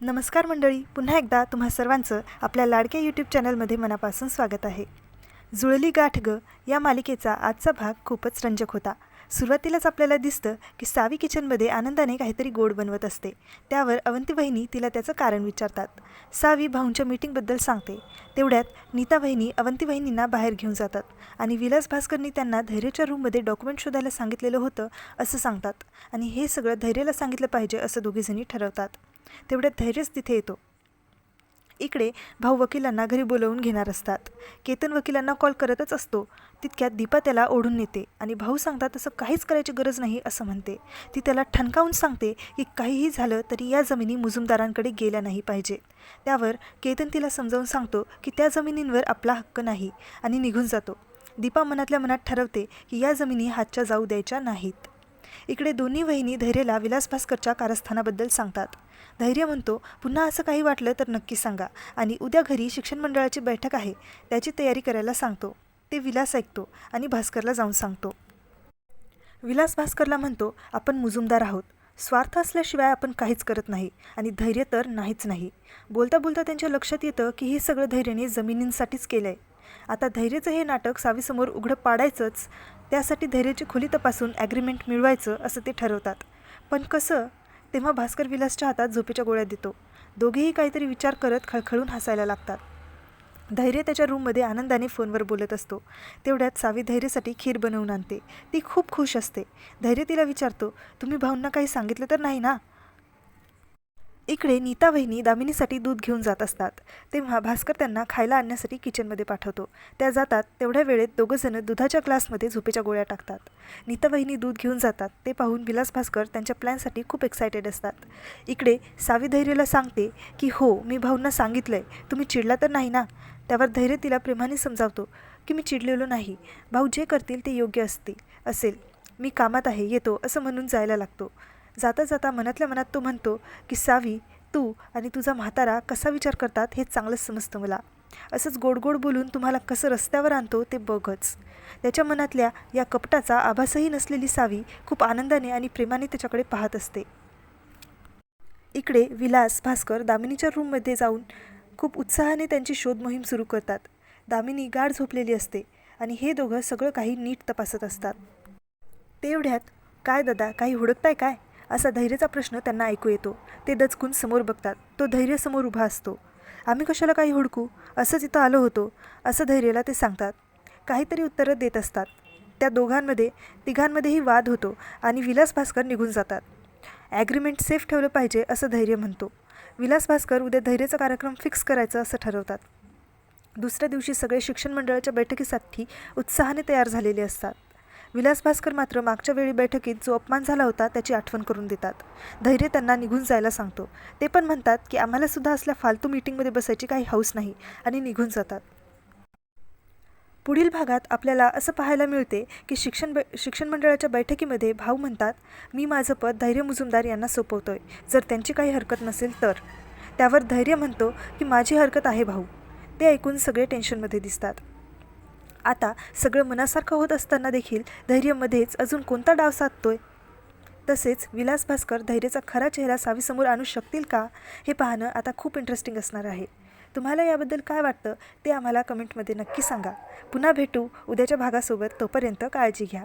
नमस्कार मंडळी पुन्हा एकदा तुम्हा सर्वांचं आपल्या लाडक्या यूट्यूब चॅनलमध्ये मनापासून स्वागत आहे. जुळली गाठ ग या मालिकेचा आजचा भाग खूपच रंजक होता. सुरुवातीलाच आपल्याला दिसतं की सावी किचनमध्ये आनंदाने काहीतरी गोड बनवत असते. त्यावर अवंती वहिनी तिला त्याचं कारण विचारतात. सावी भाऊंच्या मीटिंगबद्दल सांगते. तेवढ्यात नीता वहिनी अवंती वहिनींना बाहेर घेऊन जातात आणि विलास भास्करनी त्यांना धैर्यच्या रूममध्ये डॉक्युमेंट शोधायला सांगितलेलं होतं असं सांगतात. आणि हे सगळं धैर्यला सांगितलं पाहिजे असं दोघीजणी ठरवतात. तेवढ्यात धैर्यच तिथे येतो. इकडे भाऊ वकिलांना घरी बोलवून घेणार असतात. केतन वकिलांना कॉल करतच असतो. तितक्यात दीपा त्याला ओढून नेते आणि भाऊ सांगतात तसं काहीच करायची गरज नाही असं म्हणते. ती त्याला ठणकावून सांगते की काहीही झालं तरी या जमिनी मुजुमदारांकडे गेल्या नाही पाहिजे. त्यावर केतन तिला समजावून सांगतो की त्या जमिनींवर आपला हक्क नाही आणि निघून जातो. दीपा मनातल्या मनात ठरवते की या जमिनी हातच्या जाऊ द्यायच्या नाहीत. इकडे दोन्ही वहिनी धैर्यला विलास भास्करच्या कारस्थानाबद्दल सांगतात. धैर्य म्हणतो पुन्हा असं काही वाटलं तर नक्की सांगा आणि उद्या घरी शिक्षण मंडळाची बैठक आहे त्याची तयारी करायला सांगतो. ते विलास ऐकतो आणि भास्करला जाऊन सांगतो. विलास भास्करला म्हणतो आपण मुजुमदार आहोत. स्वार्थ असल्याशिवाय आपण काहीच करत नाही आणि धैर्य तर नाहीच नाही. बोलता बोलता त्यांच्या लक्षात येतं की हे सगळं धैर्याने जमिनींसाठीच केलं आहे आता धैर्यचं हे नाटक सावीसमोर उघडं पाडायचंच त्यासाठी धैर्याची खोली तपासून ॲग्रीमेंट मिळवायचं असं ते ठरवतात. पण कसं? तेव्हा भास्कर विलासच्या हातात झोपेच्या गोळ्या देतो. दोघेही काहीतरी विचार करत खळखळून हसायला लागतात. धैर्य त्याच्या रूममध्ये आनंदाने फोनवर बोलत असतो. तेवढ्यात सावी धैर्यसाठी खीर बनवून आणते. ती खूप खुश असते. धैर्य तिला विचारतो तुम्ही भाऊंना काही सांगितलं तर नाही ना? इकडे नीता वहिनी दामिनीसाठी दूध घेऊन जात असतात. तेव्हा भास्कर त्यांना खायला आणण्यासाठी किचनमध्ये पाठवतो. त्या जातात तेवढ्या वेळेत दोघंजणं दुधाच्या ग्लासमध्ये झोपेच्या गोळ्या टाकतात. नीता वहिनी दूध घेऊन जातात. ते पाहून विलास भास्कर त्यांच्या प्लॅनसाठी खूप एक्सायटेड असतात. इकडे साविधैर्यला सांगते की हो मी भाऊंना सांगितलं आहे तुम्ही चिडला तर नाही ना? त्यावर धैर्य तिला प्रेमाने समजावतो की मी चिडलेलो नाही. भाऊ जे करतील ते योग्य असतील असेल. मी कामात आहे येतो असं म्हणून जायला लागतो. जाता जाता मनातल्या मनात तो म्हणतो की सावी तू आणि तुझा म्हातारा कसा विचार करतात हे चांगलंच समजतं मला. असंच गोड गोड बोलून तुम्हाला कसं रस्त्यावर आणतो ते बघच. त्याच्या मनातल्या या कपटाचा आभासही नसलेली सावी खूप आनंदाने आणि प्रेमाने त्याच्याकडे पाहत असते. इकडे विलास भास्कर दामिनीच्या रूममध्ये जाऊन खूप उत्साहाने त्यांची शोध मोहीम सुरू करतात. दामिनी गाढ झोपलेली असते आणि हे दोघं सगळं काही नीट तपासत असतात. तेवढ्यात काय दादा काही हुडकताय काय? असा धैर्याचा प्रश्न त्यांना ऐकू येतो. ते दचकून समोर बघतात. तो धैर्य समोर उभा असतो. आम्ही कशाला काही हुडकू? असंच इथं आलो होतो. असं धैर्याला ते सांगतात. काहीतरी उत्तरं देत असतात. त्या दोघांमध्ये तिघांमध्येही वाद होतो आणि विलास भास्कर निघून जातात. ॲग्रीमेंट सेफ ठेवलं पाहिजे असं धैर्य म्हणतो. विलास भास्कर उद्या धैर्याचा कार्यक्रम फिक्स करायचा असं ठरवतात. दुसऱ्या दिवशी सगळे शिक्षण मंडळाच्या बैठकीसाठी उत्साहाने तयार झालेले असतात. विलास भास्कर मात्र मागच्या वेळी बैठकीत जो अपमान झाला होता त्याची आठवण करून देतात. धैर्य त्यांना निघून जायला सांगतो. ते पण म्हणतात की आम्हाला सुद्धा असल्या फालतू मीटिंगमध्ये बसायची काही हौस नाही आणि निघून जातात. पुढील भागात आपल्याला असं पाहायला मिळते की शिक्षण बै शिक्षण मंडळाच्या बैठकीमध्ये भाऊ म्हणतात मी माझं पद धैर्य मुजुमदार यांना सोपवतोय. जर त्यांची काही हरकत नसेल तर. त्यावर धैर्य म्हणतो की माझी हरकत आहे भाऊ. ते ऐकून सगळे टेन्शनमध्ये दिसतात. आता सगळं मनासारखं होत असताना देखील धैर्यमध्येच अजून कोणता डाव साधतोय? तसेच विलास भास्कर धैर्याचा खरा चेहरा सावीसमोर आणू शकतील का? हे पाहणं आता खूप इंटरेस्टिंग असणार आहे. तुम्हाला याबद्दल काय वाटतं ते आम्हाला कमेंटमध्ये नक्की सांगा. पुन्हा भेटू उद्याच्या भागासोबत तोपर्यंत काळजी घ्या.